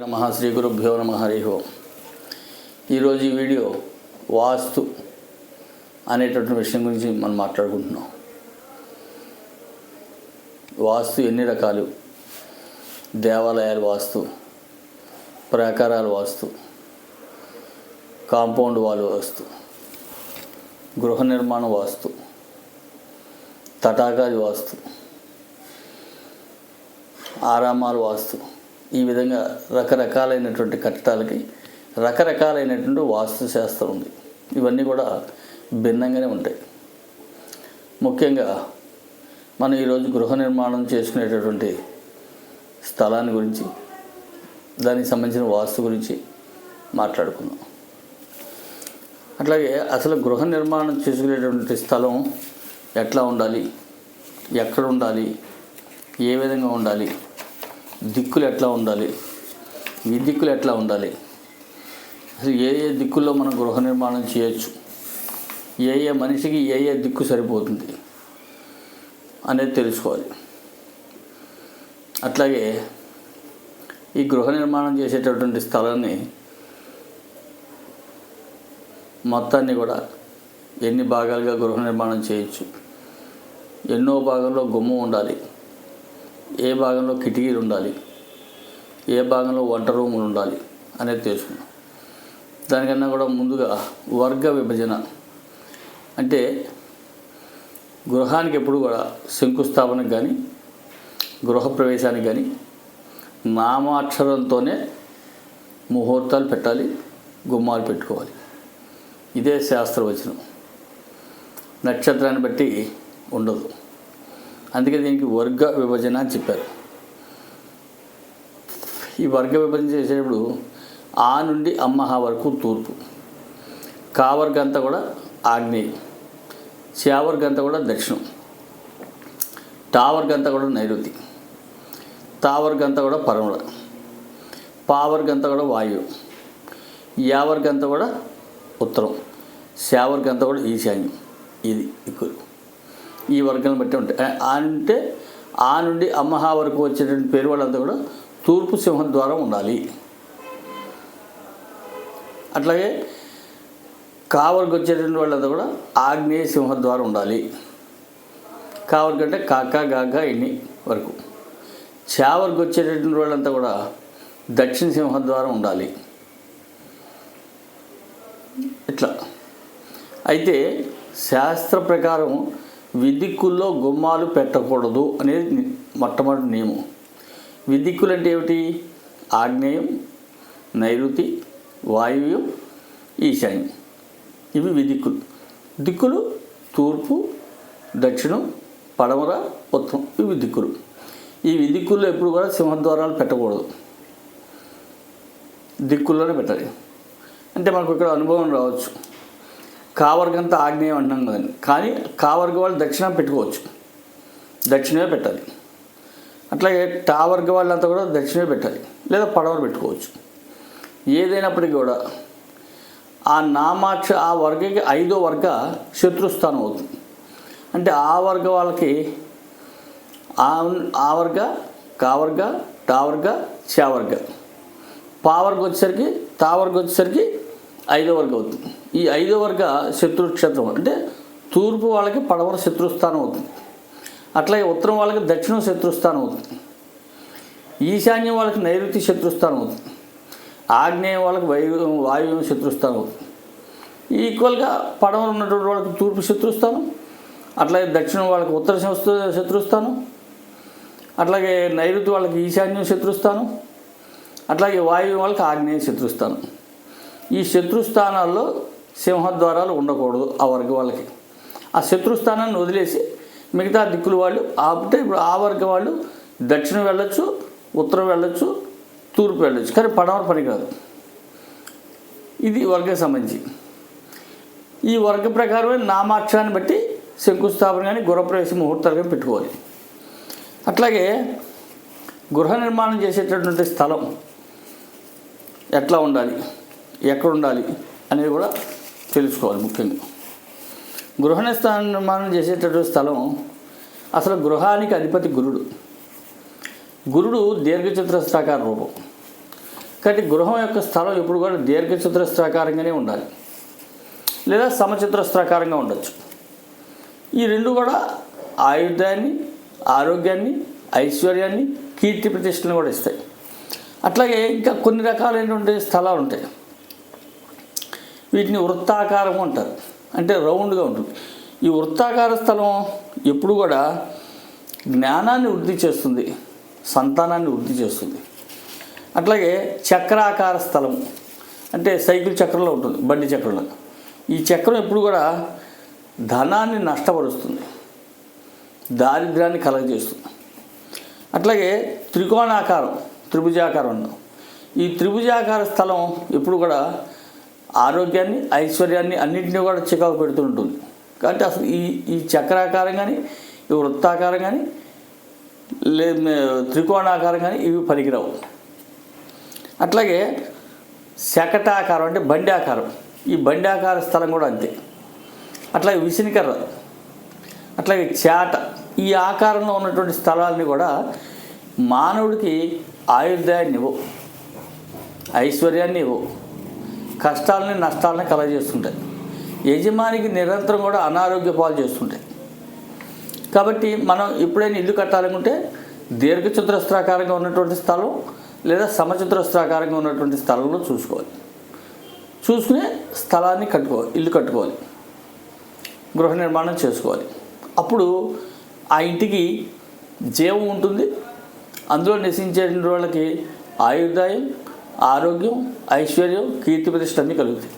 నమ శ్రీ గురుభ్యో నమ హరి ఓం. ఈరోజు ఈ వీడియో వాస్తు అనేటటువంటి విషయం గురించి మనం మాట్లాడుకుంటున్నాం. వాస్తు ఎన్ని రకాలు? దేవాలయాల వాస్తు ప్రాకారాల వాస్తు కాంపౌండ్ వాల్ వాస్తు గృహ నిర్మాణ వాస్తు తటాకాది వాస్తు ఆరామాల వాస్తు ఈ విధంగా రకరకాలైనటువంటి కట్టడాలకి రకరకాలైనటువంటి వాస్తు శాస్త్రం ఉంది. ఇవన్నీ కూడా భిన్నంగానే ఉంటాయి. ముఖ్యంగా మనం ఈరోజు గృహ నిర్మాణం చేసుకునేటటువంటి స్థలాన్ని గురించి దానికి సంబంధించిన వాస్తు గురించి మాట్లాడుకుందాం. అట్లాగే అసలు గృహ నిర్మాణం చేసుకునేటటువంటి స్థలం ఎట్లా ఉండాలి? ఎక్కడ ఉండాలి? ఏ విధంగా ఉండాలి? దిక్కులు ఎట్లా ఉండాలి? ఈ దిక్కులు ఎట్లా ఉండాలి? అసలు ఏ ఏ దిక్కుల్లో మనం గృహ నిర్మాణం చేయొచ్చు? ఏ ఏ మనిషికి ఏ ఏ దిక్కు సరిపోతుంది అనేది తెలుసుకోవాలి. అట్లాగే ఈ గృహ నిర్మాణం చేసేటటువంటి స్థలాన్ని మొత్తాన్ని కూడా ఎన్ని భాగాలుగా గృహ నిర్మాణం చేయొచ్చు? ఎన్నో భాగాల్లో గుమ్మం ఉండాలి. ఏ భాగంలో కిటికీలు ఉండాలి? ఏ భాగంలో వంట రూములు ఉండాలి అనేది తెలుసుకున్నాం దానికన్నా కూడా ముందుగా వర్గ విభజన అంటే గృహానికి ఎప్పుడు కూడా శంకుస్థాపనకు కానీ గృహప్రవేశానికి కానీ నామాక్షరంతోనే ముహూర్తాలు పెట్టాలి గుమ్మాలు పెట్టుకోవాలి. ఇదే శాస్త్రవచనం. నక్షత్రాన్ని బట్టి ఉండదు. అందుకే దీనికి వర్గ విభజన అని చెప్పారు. ఈ వర్గ విభజన చేసేటప్పుడు ఆ నుండి అమ్మహ వరకు తూర్పు. కావర్గ అంతా కూడా ఆగ్నేయం. చావర్గ అంతా కూడా దక్షిణం. టావర్గ అంతా కూడా నైరుతి. తావర్గ అంతా కూడా పరమడ పావర్గ అంతా కూడా వాయువు యావర్గ అంతా కూడా ఉత్తరం. శావర్గ అంతా కూడా ఈశాన్యం. ఇది దిక్కులు ఈ వర్గాన్ని బట్టి ఉంటాయి. అంటే ఆ నుండి అమ్మహ వరకు వచ్చేటువంటి పేరు వాళ్ళంతా కూడా తూర్పు సింహం ద్వారా ఉండాలి. అట్లాగే కావరికి వచ్చేటువంటి వాళ్ళంతా కూడా ఆగ్నేయ సింహం ద్వారా ఉండాలి. కావరికి అంటే కాక గాక ఇన్ని వరకు. చావరికి వచ్చేటటువంటి వాళ్ళంతా కూడా దక్షిణ సింహం ద్వారా ఉండాలి. ఇట్లా. అయితే శాస్త్ర ప్రకారం విదిక్కుల్లో గుమ్మాలు పెట్టకూడదు అనేది మొట్టమొదటి నియమం. విదిక్కులు అంటే ఏమిటి ఆగ్నేయం నైరుతి వాయువ్యం ఈశాన్యం. ఇవి విదిక్కులు. దిక్కులు తూర్పు దక్షిణం పడమర ఉత్తరం. ఇవి దిక్కులు ఈ విదిక్కుల్లో ఎప్పుడు కూడా సింహద్వారాలు పెట్టకూడదు. దిక్కుల్లోనే పెట్టాలి. అంటే మనకు ఇక్కడ అనుభవం రావచ్చు. కావర్గంతా ఆగ్నేయం అంటున్నాం కదండి. కానీ కావర్గ వాళ్ళు దక్షిణ పెట్టుకోవచ్చు. దక్షిణమే పెట్టాలి. అట్లాగే టావర్గ వాళ్ళంతా కూడా దక్షిణమే పెట్టాలి. లేదా పడవలు పెట్టుకోవచ్చు. ఏదైనప్పటికీ కూడా ఆ నామాక్ష ఆ వర్గకి ఐదో వర్గ శత్రుస్థానం అవుతుంది. అంటే ఆ వర్గ వాళ్ళకి ఆ ఆ వర్గ కావర్గ టావర్గ చావర్గ పావర్గ వచ్చేసరికి తావర్గ వచ్చేసరికి ఐదో వర్గ అవుతుంది. ఈ ఐదో వర్గ శత్రుక్షేత్రం అంటే తూర్పు వాళ్ళకి పడవర శత్రుస్థానం అవుతుంది. అట్లాగే ఉత్తరం వాళ్ళకి దక్షిణం శత్రుస్థానం అవుతుంది. ఈశాన్యం వాళ్ళకి నైరుతి శత్రుస్థానం అవుతుంది. ఆగ్నేయం వాళ్ళకి వాయు వాయువ్యం శత్రుస్థానం అవుతుంది. ఈక్వల్గా పడమర ఉన్నటువంటి వాళ్ళకి తూర్పు శత్రుస్థానం అట్లాగే దక్షిణం వాళ్ళకి ఉత్తర శత్రుస్థానం అట్లాగే నైరుతి వాళ్ళకి ఈశాన్యం శత్రుస్థానం అట్లాగే వాయువ్యం వాళ్ళకి ఆగ్నేయ శత్రుస్థానం ఈ శత్రుస్థానాల్లో సింహద్వారాలు ఉండకూడదు ఆ వర్గ వాళ్ళకి. ఆ శత్రుస్థానాన్ని వదిలేసి మిగతా దిక్కులు వాళ్ళు ఆపితే ఇప్పుడు ఆ వర్గ వాళ్ళు దక్షిణం వెళ్ళొచ్చు ఉత్తరం వెళ్ళొచ్చు తూర్పు వెళ్ళొచ్చు. కానీ పడమర పని కాదు. ఇది వర్గం సంబంధించి. ఈ వర్గ ప్రకారమే నామాక్షరాన్ని బట్టి శంకుస్థాపన కానీ గృహప్రవేశ ముహూర్తాలు కానీ పెట్టుకోవాలి. అట్లాగే గృహ నిర్మాణం చేసేటటువంటి స్థలం ఎట్లా ఉండాలి? ఎక్కడ ఉండాలి అనేది కూడా తెలుసుకోవాలి ముఖ్యంగా. గృహ నిర్మాణం చేసేటటువంటి స్థలం అసలు గృహానికి అధిపతి గురుడు. గురుడు దీర్ఘచతురస్రాకార రూపం. కాబట్టి గృహం యొక్క స్థలం ఎప్పుడు కూడా దీర్ఘచతురస్రాకారంగానే ఉండాలి. లేదా సమచతురస్రాకారంగా ఉండొచ్చు. ఈ రెండు కూడా ఆయుధాన్ని ఆరోగ్యాన్ని ఐశ్వర్యాన్ని కీర్తి ప్రతిష్టలను కూడా ఇస్తాయి. అట్లాగే ఇంకా కొన్ని రకాలైనటువంటి స్థలాలు ఉంటాయి. వీటిని వృత్తాకారం అంటారు. అంటే రౌండ్గా ఉంటుంది. ఈ వృత్తాకార స్థలం ఎప్పుడు కూడా జ్ఞానాన్ని వృద్ధి చేస్తుంది సంతానాన్ని వృద్ధి చేస్తుంది. అట్లాగే చక్రాకార స్థలం అంటే సైకిల్ చక్రంలో ఉంటుంది బండి చక్రంలో. ఈ చక్రం ఎప్పుడు కూడా ధనాన్ని నష్టపరుస్తుంది దారిద్ర్యాన్ని కలగజేస్తుంది. అట్లాగే త్రికోణాకారం త్రిభుజాకారం ఈ త్రిభుజాకార స్థలం ఎప్పుడు కూడా ఆరోగ్యాన్ని ఐశ్వర్యాన్ని అన్నింటినీ కూడా చికాకు పెడుతూ ఉంటుంది కాబట్టి అసలు ఈ ఈ చక్రాకారం కానీ ఈ వృత్తాకారం కానీ లే త్రికోణాకారం కానీ ఇవి పనికిరావు. అట్లాగే శకటాకారం అంటే బండి ఆకారం ఈ బండి ఆకార స్థలం కూడా అంతే. అట్లాగే విసినికర్ర. అట్లాగే చేట. ఈ ఆకారంలో ఉన్నటువంటి స్థలాలని కూడా మానవుడికి ఆయుర్దాయాన్ని ఇవ్వవు. ఐశ్వర్యాన్ని ఇవ్వవు. కష్టాలని నష్టాలని కలగజేస్తుంటాయి యజమానికి నిరంతరం కూడా అనారోగ్య పాలు చేస్తుంటాయి. కాబట్టి మనం ఎప్పుడైనా ఇల్లు కట్టాలనుకుంటే దీర్ఘచతురస్రాకారంగా ఉన్నటువంటి స్థలం లేదా సమచతురస్రాకారంగా ఉన్నటువంటి స్థలంలో చూసుకోవాలి. చూసుకునే స్థలాన్ని కట్టుకోవాలి ఇల్లు కట్టుకోవాలి. గృహ నిర్మాణం చేసుకోవాలి. అప్పుడు ఆ ఇంటికి జీవం ఉంటుంది. అందులో నివసించే వాళ్ళకి ఆయుర్దాయం ఆరోగ్యం ఐశ్వర్యం కీర్తి ప్రతిష్ట అన్నీ కలుగుతాయి.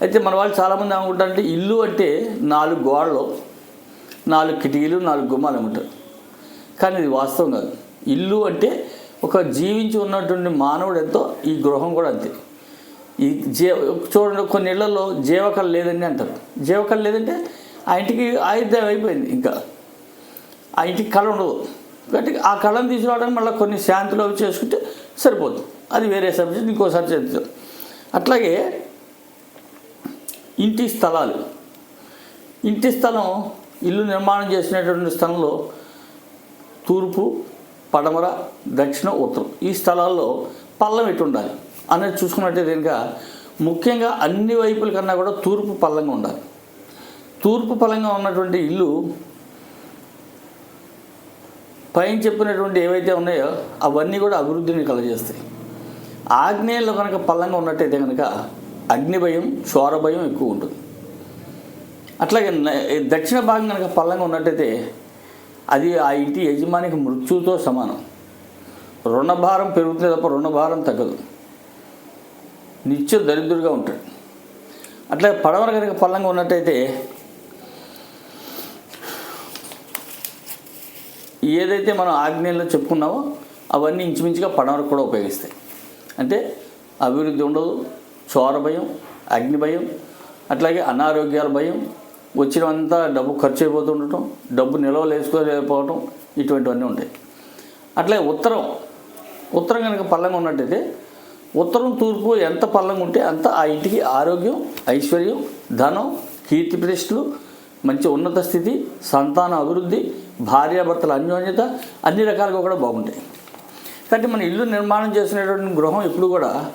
అయితే మన వాళ్ళు చాలామంది ఏమనుకుంటారంటే ఇల్లు అంటే నాలుగు గోడలు నాలుగు కిటికీలు నాలుగు గుమ్మాలు అనుకుంటారు కానీ ఇది వాస్తవం కాదు. ఇల్లు అంటే ఒక జీవించి ఉన్నటువంటి మానవుడు ఎంతో ఈ గృహం కూడా అంతే. ఈ జీ చూడండి కొన్ని ఇళ్ళలో జీవకళ లేదండి అంటారు. జీవకళ లేదంటే ఆ ఇంటికి ఆయుర్దాయం అయిపోయింది ఇంకా. ఆ ఇంటికి కళ ఉండదు. కాబట్టి ఆ కళను తీసుకురావడానికి మళ్ళీ కొన్ని శాంతులు అవి చేసుకుంటే సరిపోతుంది అది వేరే సబ్జెక్ట్ ఇంకోసారి చేద్దాం. అట్లాగే ఇంటి స్థలాలు. ఇంటి స్థలం ఇల్లు నిర్మాణం చేసినటువంటి స్థలంలో తూర్పు పడమర దక్షిణ ఉత్తరం. ఈ స్థలాల్లో పల్లం ఎటు ఉండాలి? అనేది చూసుకున్నట్టయితే కనుక ముఖ్యంగా అన్ని వైపుల కన్నా కూడా తూర్పు పల్లంగా ఉండాలి. తూర్పు పల్లంగా ఉన్నటువంటి ఇల్లు పైన చెప్పినటువంటి ఏవైతే ఉన్నాయో అవన్నీ కూడా అభివృద్ధిని కలగజేస్తాయి ఆగ్నేయంలో కనుక పల్లంగా ఉన్నట్టయితే కనుక అగ్ని భయం భయం ఎక్కువ ఉంటుంది. అట్లాగే దక్షిణ భాగం కనుక పల్లంగా ఉన్నట్టయితే అది ఆ ఇంటి యజమానికి మృత్యుతో సమానం. రుణభారం పెరుగుతుంది తప్ప రుణభారం తగ్గదు. నిత్యం దరిద్రుడుగా ఉంటాడు. అట్లా పడవర కనుక పల్లంగా ఉన్నట్టయితే ఏదైతే మనం ఆగ్నేయంలో చెప్పుకున్నామో అవన్నీ ఇంచుమించుగా పడవరకు కూడా ఉపయోగిస్తాయి. అంటే అభివృద్ధి ఉండదు చోర భయం అగ్ని భయం అట్లాగే అనారోగ్యాల భయం వచ్చినంతా డబ్బు ఖర్చు అయిపోతుండటం డబ్బు నిల్వలేసుకోలేకపోవటం ఇటువంటివన్నీ ఉంటాయి. అట్లాగే ఉత్తరం ఉత్తరం కనుక పల్లంగా ఉన్నట్టయితే ఉత్తరం తూర్పు ఎంత పల్లంగా ఉంటే అంత ఆ ఇంటికి ఆరోగ్యం ఐశ్వర్యం ధనం కీర్తి ప్రతిష్టలు మంచి ఉన్నత స్థితి సంతాన అభివృద్ధి భార్యాభర్తల అన్యోన్యత అన్ని రకాలుగా కూడా బాగుంటాయి. కాబట్టి మన ఇల్లు నిర్మాణం చేసినటువంటి గృహం ఎప్పుడు కూడా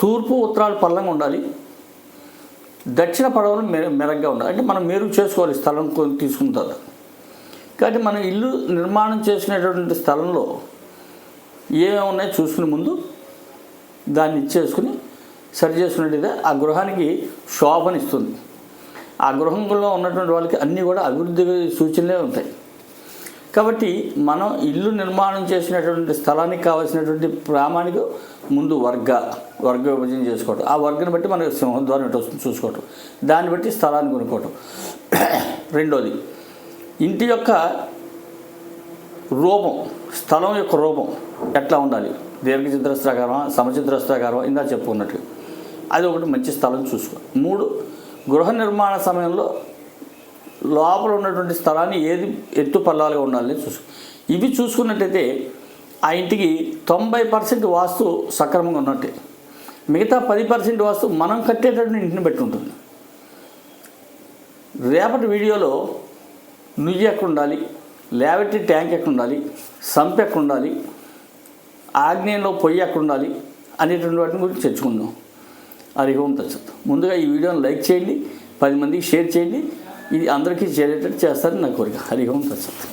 తూర్పు ఉత్తరాలు పల్లంగా ఉండాలి. దక్షిణ పడవలు మె మెరగ్గా ఉండాలి. అంటే మనం మెరుగు చేసుకోవాలి స్థలం తీసుకున్న తర్వాత. కాబట్టి మనం ఇల్లు నిర్మాణం చేసినటువంటి స్థలంలో ఏమేమి ఉన్నాయో చూసుకునే ముందు దాన్ని ఇచ్చేసుకుని సరి చేసుకున్నట్టయితే ఆ గృహానికి శోభనిస్తుంది ఆ గృహంలో ఉన్నటువంటి వాళ్ళకి అన్నీ కూడా అభివృద్ధి సూచనలే ఉంటాయి. కాబట్టి మనం ఇల్లు నిర్మాణం చేసినటువంటి స్థలానికి కావాల్సినటువంటి ప్రామాణిక ముందు వర్గ వర్గ విభజన చేసుకోవటం. ఆ వర్గని బట్టి మనకు సింహం ద్వారా వస్తుంది చూసుకోవటం. దాన్ని బట్టి స్థలాన్ని కొనుక్కోవటం. రెండోది ఇంటి యొక్క రూపం స్థలం యొక్క రూపం ఎట్లా ఉండాలి? దీర్ఘచతురస్రాకారం సమచతురస్రాకారం ఇందా చెప్పుకున్నట్టు అది ఒకటి మంచి స్థలం చూసుకో. మూడు గృహ నిర్మాణ సమయంలో లోపల ఉన్నటువంటి స్థలాన్ని ఏది ఎత్తు పల్లాలుగా ఉండాలని చూసు ఇవి చూసుకున్నట్టయితే ఆ ఇంటికి తొంభై పర్సెంట్ వాస్తు సక్రమంగా ఉన్నట్టే. మిగతా పది పర్సెంట్ వాస్తు మనం కట్టేటటువంటి ఇంటిని బట్టి ఉంటుంది. రేపటి వీడియోలో నుయ్యి ఎక్కడ ఉండాలి లేవటి ట్యాంక్ ఎక్కడ ఉండాలి సంప్ ఎక్కడ ఉండాలి ఆగ్నేయంలో పొయ్యి ఎక్కడ ఉండాలి అనేటువంటి వాటిని గురించి చర్చుకుందాం హరి ఓం తచ్చత్ ముందుగా ఈ వీడియోని లైక్ చేయండి పది మందికి షేర్ చేయండి. ఇది అందరికీ చేరేటట్టు చేస్తారని నా కోరిక. హరి ఓం తచ్చత్